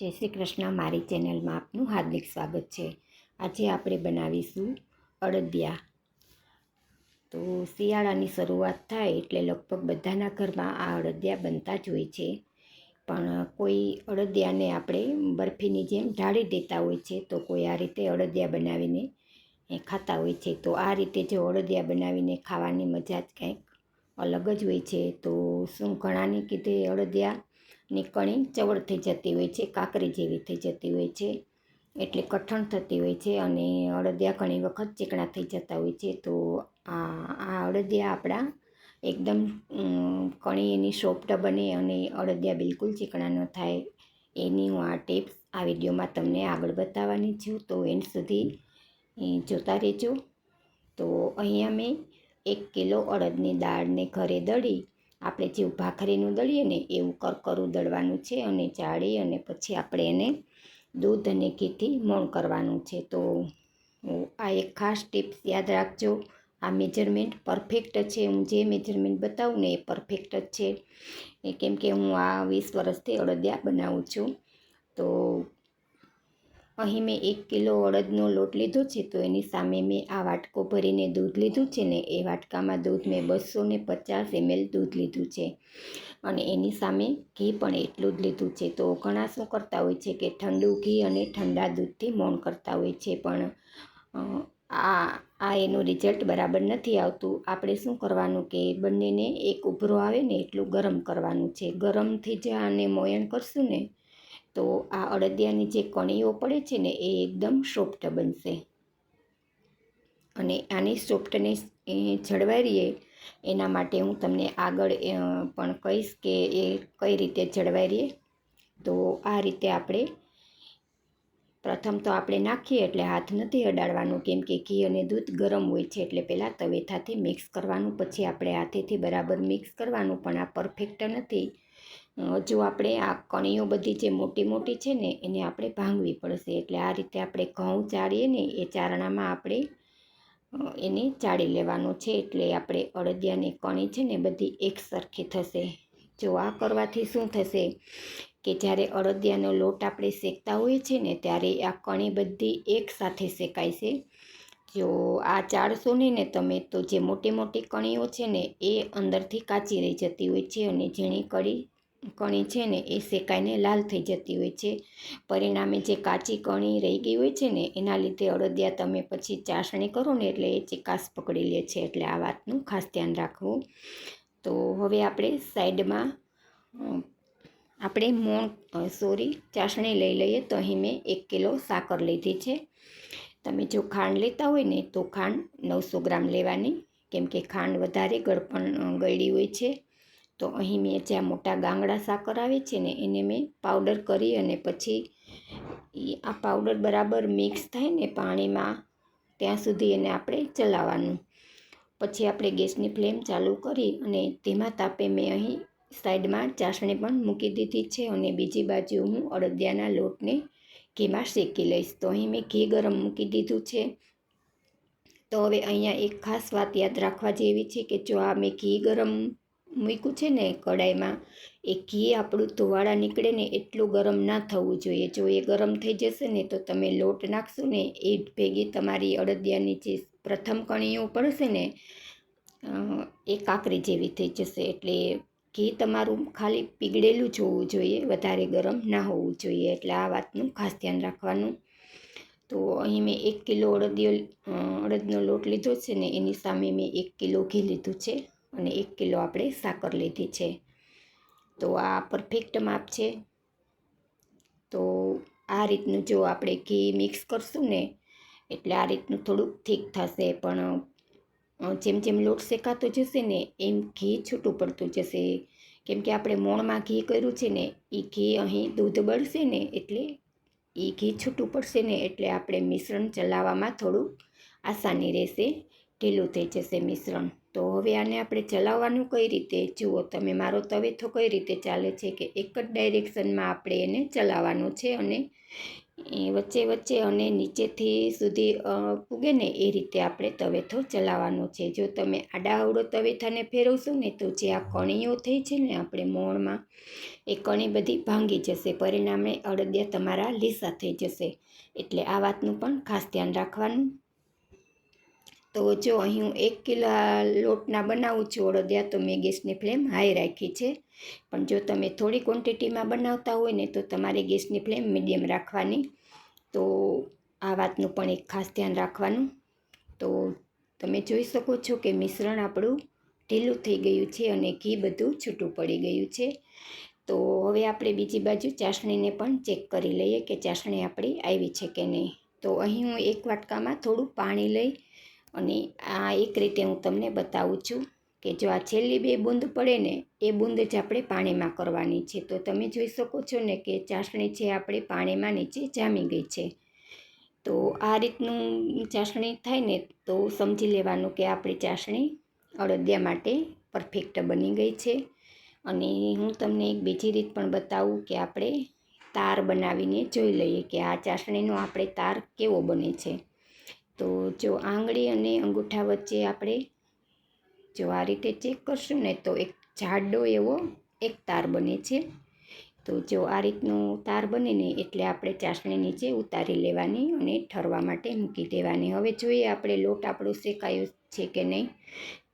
જય શ્રી કૃષ્ણ. મારી ચેનલમાં આપનું હાર્દિક સ્વાગત છે. આજે આપણે બનાવીશું અડદિયા તો શિયાળાની શરૂઆત થાય એટલે લગભગ બધાના ઘરમાં આ અડદિયા બનતા જ હોય છે. પણ કોઈ અડદિયાને આપણે બરફીની જેમ ઢાળી દેતા હોય છે તો કોઈ આ રીતે અડદિયા બનાવીને ખાતા હોય છે. તો આ રીતે જો અડદિયા બનાવીને ખાવાની મજા જ કંઈક અલગ જ હોય છે. તો શું ઘણાને કીધે અડદિયાની કણી ચવડ થઈ જતી હોય છે, કાકરી જેવી થઈ જતી હોય છે, એટલે કઠણ થતી હોય છે અને અડદિયા ઘણી વખત ચીકણા થઈ જતા હોય છે. તો આ આ અડદિયા આપણા એકદમ કણી એની સોફ્ટ બને અને અડદિયા બિલકુલ ચીકણા ન થાય. એની હું આ ટિપ્સ આ વિડીયોમાં તમને આગળ બતાવવાની છું. તો એન્ડ સુધી જોતા રહેજો. તો અહીંયા મેં એક કિલો અડદની દાળને ઘરે દળી આપણે જેવું ભાખરીનું દળીએ ને એવું કરકરું દળવાનું છે અને ચાળી અને પછી આપણે એને દૂધ અને ઘીથી મોણ કરવાનું છે. તો આ એક ખાસ ટિપ્સ યાદ રાખજો. આ મેજરમેન્ટ પરફેક્ટ છે. હું જે મેજરમેન્ટ બતાવું ને એ પરફેક્ટ જ છે. કેમ કે હું આ વીસ વર્ષથી અડદિયા બનાવું છું. તો અહીં મેં એક કિલો અડદનો લોટ લીધો છે, તો એની સામે મેં આ વાટકો ભરીને દૂધ લીધું છે ને એ વાટકામાં દૂધ મેં બસો ને પચાસ એમએલ દૂધ લીધું છે. અને એની સામે ઘી પણ એટલું જ લીધું છે. તો ઘણા શું કરતા હોય છે કે ઠંડુ ઘી અને ઠંડા દૂધથી મોણ કરતા હોય છે, પણ આ આ એનું રિઝલ્ટ બરાબર નથી આવતું. આપણે શું કરવાનું કે બંનેને એક ઉભરો આવે ને એટલું ગરમ કરવાનું છે. ગરમથી જ આને મોયણ કરશું ને તો આ અડદિયાની જે કણીઓ પડે છે ને, એ એકદમ સોફ્ટ બનશે. અને આની સોફ્ટનેસ જળવાઈ રહીએ એના માટે હું તમને આગળ પણ કહીશ કે એ કઈ રીતે જળવાઈ રહીએ તો આ રીતે આપણે, પ્રથમ તો આપણે નાખીએ એટલે હાથ નથી અડાડવાનું, કેમ કે ઘી અને દૂધ ગરમ હોય છે એટલે પહેલાં તવેથાથી મિક્સ કરવાનું, પછી આપણે હાથેથી બરાબર મિક્સ કરવાનું, પણ આ પરફેક્ટ નથી. હજુ આપણે આ કણીઓ બધી જે મોટી મોટી છે ને, એને આપણે ભાંગવી પડશે. એટલે આ રીતે આપણે ઘઉં ચાળીએ ને, એ ચારણામાં આપણે એને ચાળી લેવાનું છે. એટલે આપણે અડદિયાની કણી છે ને, બધી એક સરખી થશે. જો આ કરવાથી શું થશે કે જ્યારે અડદિયાનો લોટ આપણે શેકતા હોઈએ છીએ ને, ત્યારે આ કણી બધી એક સાથે શેકાય છે. જો આ ચાળશો નહીં ને, તમે તો જે મોટી મોટી કણીઓ છે ને, એ અંદરથી કાચી રહી જતી હોય છે અને ઝીણી કળી કણી છે ને, એ શેકાઈને લાલ થઈ જતી હોય છે. પરિણામે જે કાચી કણી રહી ગઈ હોય છે ને, એના લીધે અડદિયા તમે પછી ચાસણી કરો ને, એટલે એ ચિકાસ પકડી લે છે. એટલે આ વાતનું ખાસ ધ્યાન રાખવું. તો હવે આપણે સાઈડમાં આપણે મોણ સોરી, ચાસણી લઈ લઈએ. તો અહીં મેં એક કિલો સાકર લીધી છે. તમે જો ખાંડ લેતા હોય ને, તો ખાંડ નવસો ગ્રામ લેવાની. કેમ કે ખાંડ વધારે ગળપણ ગળી હોય છે. તો અહીં મેં જ્યાં મોટા ગાંગડા સાકર આવે છે ને, એને મેં પાવડર કરી અને પછી આ પાવડર બરાબર મિક્સ થાય ને પાણીમાં, ત્યાં સુધી એને આપણે ચલાવવાનું. પછી આપણે ગેસની ફ્લેમ ચાલુ કરી અને ધીમા તાપે મેં અહીં સાઈડમાં ચાસણી પણ મૂકી દીધી છે અને બીજી બાજુ હું અડદિયાના લોટને ઘીમાં શેકી લઈશ. તો અહીં મેં ઘી ગરમ મૂકી દીધું છે. તો હવે અહીંયા એક ખાસ વાત યાદ રાખવા જેવી છે કે જો આ મેં ઘી ગરમ મૂક્યું છે ને કડાઈમાં, એ ઘી આપણું ધોવાળા નીકળે ને એટલું ગરમ ના થવું જોઈએ. જો એ ગરમ થઈ જશે ને તો તમે લોટ નાખશો ને એ ભેગી તમારી અડદિયાની જે પ્રથમ કણીઓ પડશે ને એ કાકરી જેવી થઈ જશે. એટલે ઘી તમારું ખાલી પીગળેલું જ હોવું જોઈએ, વધારે ગરમ ના હોવું જોઈએ. એટલે આ વાતનું ખાસ ધ્યાન રાખવાનું. તો અહીં મેં એક કિલો અડદિયો અડદનો લોટ લીધો છે ને, એની સામે મેં એક કિલો ઘી લીધું છે. અને એક કિલો આપણે સાકર લીધી છે. તો આ પરફેક્ટ માપ છે. તો આ રીતનું જો આપણે ઘી મિક્સ કરશું ને, એટલે આ રીતનું થોડુંક ઠીક થશે. પણ જેમ જેમ લોટ શેકાતો જશે ને, એમ ઘી છૂટું પડતું જશે. કેમ કે આપણે મોણમાં ઘી કર્યું છે ને એ ઘી અહીં દૂધ બળશે ને, એટલે એ ઘી છૂટું પડશે ને, એટલે આપણે મિશ્રણ ચલાવવામાં થોડું આસાની રહેશે. ઢીલું થઈ જશે મિશ્રણ. તો હવે આને આપણે ચલાવવાનું કઈ રીતે? જુઓ, તમે મારો તવેથો કઈ રીતે ચાલે છે કે એક જ ડાયરેક્શનમાં આપણે એને ચલાવવાનું છે અને વચ્ચે વચ્ચે અને નીચેથી સુધી પૂગે ને એ રીતે આપણે તવેથો ચલાવવાનો છે. જો તમે આડા અવડો તવેથાને ફેરવશો ને તો જે આ કણીઓ થઈ છે ને આપણે મોણમાં, એ કણી બધી ભાંગી જશે. પરિણામે અડદિયા તમારા લીસા થઈ જશે. એટલે આ વાતનું પણ ખાસ ધ્યાન રાખવાનું તો જો અહીં હું એક કિલો લોટના બનાવું છું અડદિયા તો મેં ગેસની ફ્લેમ હાઈ રાખી છે. પણ જો તમે થોડી ક્વોન્ટિટીમાં બનાવતા હોય ને, તો તમારે ગેસની ફ્લેમ મીડિયમ રાખવાની. તો આ વાતનું પણ એક ખાસ ધ્યાન રાખવાનું. તો તમે જોઈ શકો છો કે મિશ્રણ આપણું ઢીલું થઈ ગયું છે અને ઘી બધું છૂટું પડી ગયું છે. તો હવે આપણે બીજી બાજુ ચાસણીને પણ ચેક કરી લઈએ કે ચાસણી આપણી આવી છે કે નહીં. તો અહીં હું એક વાટકામાં થોડું પાણી લઈ અને આ એક રીતે હું તમને બતાવું છું કે જો આ છેલ્લી બે બૂંદ પડે ને, એ બૂંદ જ આપણે પાણીમાં કરવાની છે. તો તમે જોઈ શકો છો ને કે ચાસણી છે આપણે પાણીમાં નીચે જામી ગઈ છે. તો આ રીતનું ચાસણી થાય ને, તો સમજી લેવાનું કે આપણી ચાસણી અડદિયા માટે પરફેક્ટ બની ગઈ છે. અને હું તમને એક બીજી રીત પણ બતાવું કે આપણે તાર બનાવીને જોઈ લઈએ કે આ ચાસણીનો આપણે તાર કેવો બને છે. તો જો આંગળી અને અંગૂઠા વચ્ચે આપણે જો આ રીતે ચેક કરશું ને તો એક જાડો એવો એક તાર બને છે. તો જો આ રીતનું તાર બને ને એટલે આપણે ચાસણી નીચે ઉતારી લેવાની અને ઠરવા માટે મૂકી દેવાની. હવે જોઈએ આપણે લોટ આપણો શેકાયો છે કે નહીં?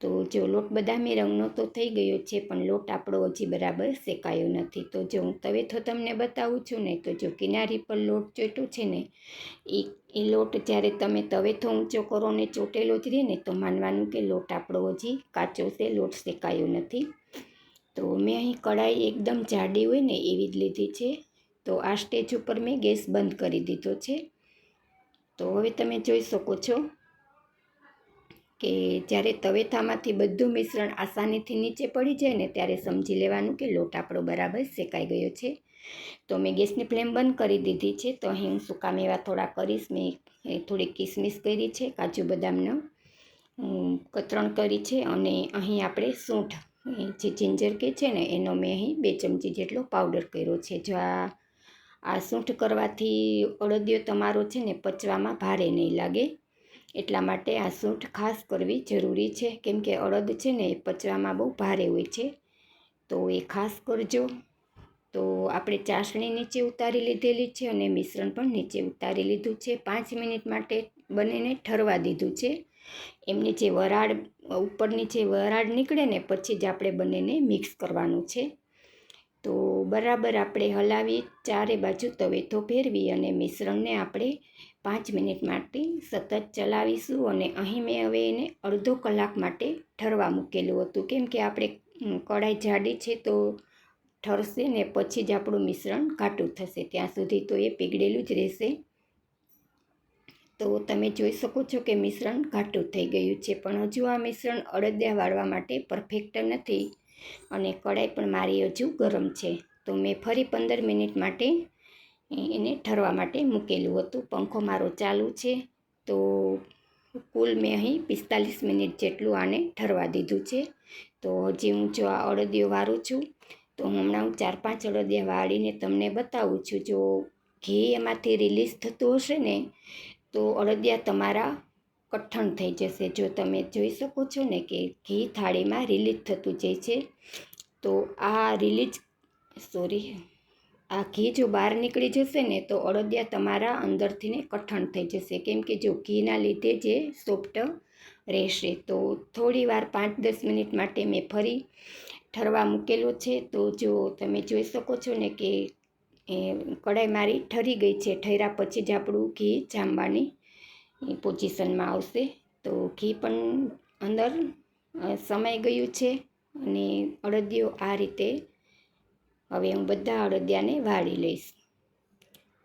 તો જો લોટ બદામી રંગનો તો થઈ ગયો છે, પણ લોટ આપણો હજી બરાબર શેકાયો નથી. તો જો હું તવેથો તમને બતાવું છું ને, તો જો કિનારી પર લોટ ચોટ્યો છે ને એ એ લોટ જ્યારે તમે તવેથો ઊંચો કરો ને ચોટેલો જ રહે ને, તો માનવાનું કે લોટ આપણો હજી કાચો છે, લોટ શેકાયો નથી. તો મેં અહીં કઢાઈ એકદમ જાડી હોય ને એવી જ લીધી છે. તો આ સ્ટેજ ઉપર મેં ગેસ બંધ કરી દીધો છે. તો હવે તમે જોઈ શકો છો કે જ્યારે તવેથામાંથી બધું મિશ્રણ આસાનીથી નીચે પડી જાય ને ત્યારે સમજી લેવાનું કે લોટ આપણો બરાબર શેકાઈ ગયો છે. તો મેં ગેસની ફ્લેમ બંધ કરી દીધી છે. તો અહીં હું સૂકા મેવા થોડા કરીશ. મેં થોડી કિસમિસ કરી છે, કાજુ બદામનો કતરણ કરી છે અને અહીં આપણે સૂંઠ જે જિંજર કે છે ને એનો મેં અહીં બે ચમચી જેટલો પાવડર કર્યો છે. જો આ સૂંઠ કરવાથી અડદિયો તમારો છે ને પચવામાં ભારે નહીં લાગે. એટલા માટે આ સૂંઠ ખાસ કરવી જરૂરી છે. કેમ કે અડદ છે ને એ પચવામાં બહુ ભારે હોય છે. તો એ ખાસ કરજો. તો આપણે ચાસણી નીચે ઉતારી લીધેલી છે અને મિશ્રણ પણ નીચે ઉતારી લીધું છે. પાંચ મિનિટ માટે બંનેને ઠરવા દીધું છે. એમની જે વરાળ, ઉપરની જે વરાળ નીકળે ને પછી જ આપણે બંનેને મિક્સ કરવાનું છે. તો બરાબર આપણે હલાવી ચારે બાજુ તવેથો ફેરવી અને મિશ્રણને આપણે પાંચ મિનિટ માટે સતત ચલાવીશું અને અહીં મેં હવે એને અડધો કલાક માટે ઠરવા મૂકેલું હતું. કેમ કે આપણે કઢાઈ જાડી છે તો ઠરશે ને પછી જ આપણું મિશ્રણ ઘાટું થશે. ત્યાં સુધી તો એ પીગળેલું જ રહેશે. તો તમે જોઈ શકો છો કે મિશ્રણ ઘાટું થઈ ગયું છે. પણ હજુ આ મિશ્રણ અડદિયા વાળવા માટે પરફેક્ટ નથી. અને કઢાઈ પણ મારી હજુ ગરમ છે. તો મેં ફરી પંદર મિનિટ માટે એને ઠરવા માટે મૂકેલું હતું. પંખો મારો ચાલુ છે. તો કુલ મેં અહીં પિસ્તાલીસ મિનિટ જેટલું આને ઠરવા દીધું છે. તો હજી હું જો આ અડદિયો વારું છું, તો હમણાં હું ચાર પાંચ અડદિયા વાળીને તમને બતાવું છું. જો ઘી એમાંથી રિલીઝ થતું હશે ને, તો અડદિયા તમારા કઠણ થઈ જશે. જો તમે જોઈ શકો છો ને કે ઘી થાળીમાં રિલીઝ થતું જાય છે, તો આ રિલીઝ સોરી આ ઘી જો બહાર નીકળી જશે ને તો અડદિયા તમારા અંદરથી ને કઠણ થઈ જશે. કેમ કે જો ઘીના લીધે જે સોફ્ટ રહેશે. તો થોડી વાર પાંચ દસ મિનિટ માટે મેં ફરી ઠરવા મૂકેલો છે. તો જો તમે જોઈ શકો છો ને કે કઢાઈ મારી ઠરી ગઈ છે. ઠર્યા પછી જ આપણું ઘી જામવાની પોઝિશનમાં આવશે. તો ઘી પણ અંદર સમાઈ ગયું છે અને અડદિયો આ રીતે હવે હું બધા અડદિયાને વાળી લઈશ.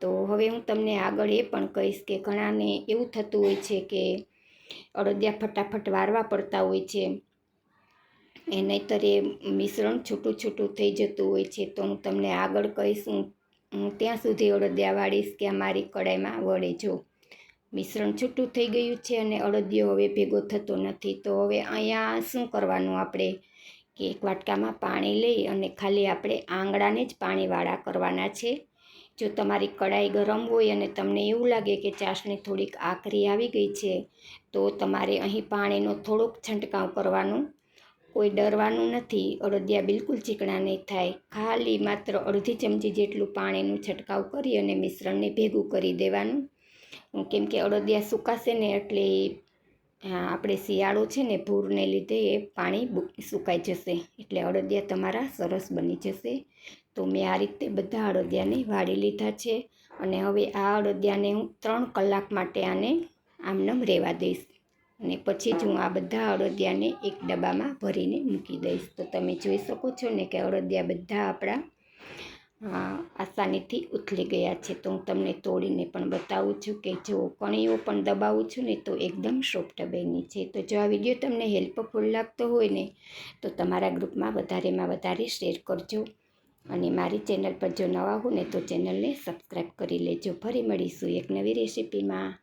તો હવે હું તમને આગળ એ પણ કહીશ કે ઘણાને એવું થતું હોય છે કે અડદિયા ફટાફટ વારવા પડતા હોય છે. એ નહીતર એ મિશ્રણ છૂટું છૂટું થઈ જતું હોય છે. તો હું તમને આગળ કહીશ, હું હું ત્યાં સુધી અડદિયા વાળીશ કે અમારી કડાઈમાં વળે જો. મિશ્રણ છૂટું થઈ ગયું છે અને અડદિયો હવે ભેગો થતો નથી. તો હવે અહીંયા શું કરવાનું આપણે? કે એક વાટકામાં પાણી લઈ અને ખાલી આપણે આંગળાને જ પાણીવાળા કરવાના છે. જો તમારી કડાઈ ગરમ હોય અને તમને એવું લાગે કે ચાસણી થોડીક આકરી આવી ગઈ છે, તો તમારે અહીં પાણીનો થોડોક છંટકાવ કરવાનો. કોઈ ડરવાનું નથી, અડદિયા બિલકુલ ચીકણા નહીં થાય. ખાલી માત્ર અડધી ચમચી જેટલું પાણીનું છંટકાવ કરી અને મિશ્રણને ભેગું કરી દેવાનું. કેમ કે અડદિયા સુકાશે ને એટલે આપણે શિયાળો છે ને પૂરને લીધે એ પાણી સુકાઈ જશે. એટલે અડદિયા તમારા સરસ બની જશે. તો મેં આ રીતે બધા અડદિયાને વાળી લીધા છે. અને હવે આ અડદિયાને હું ત્રણ કલાક માટે આને આમનમ રહેવા દઈશ. અને પછી જ હું આ બધા અડદિયાને એક ડબ્બામાં ભરીને મૂકી દઈશ. તો તમે જોઈ શકો છો ને કે અડદિયા બધા આપણા આસાનીથી ઉથલી ગયા છે. તો હું તમને તોડીને પણ બતાવું છું કે જો કણીઓ પણ દબાવું છું ને તો એકદમ સોફ્ટ બની છે. તો જો આ વીડિયો તમને હેલ્પફુલ લાગતો હોય ને, તો તમારા ગ્રુપમાં વધારેમાં વધારે શેર કરજો. અને મારી ચેનલ પર જો નવા હો ને, તો ચેનલને સબસ્ક્રાઈબ કરી લેજો. ફરી મળીશું એક નવી રેસીપીમાં.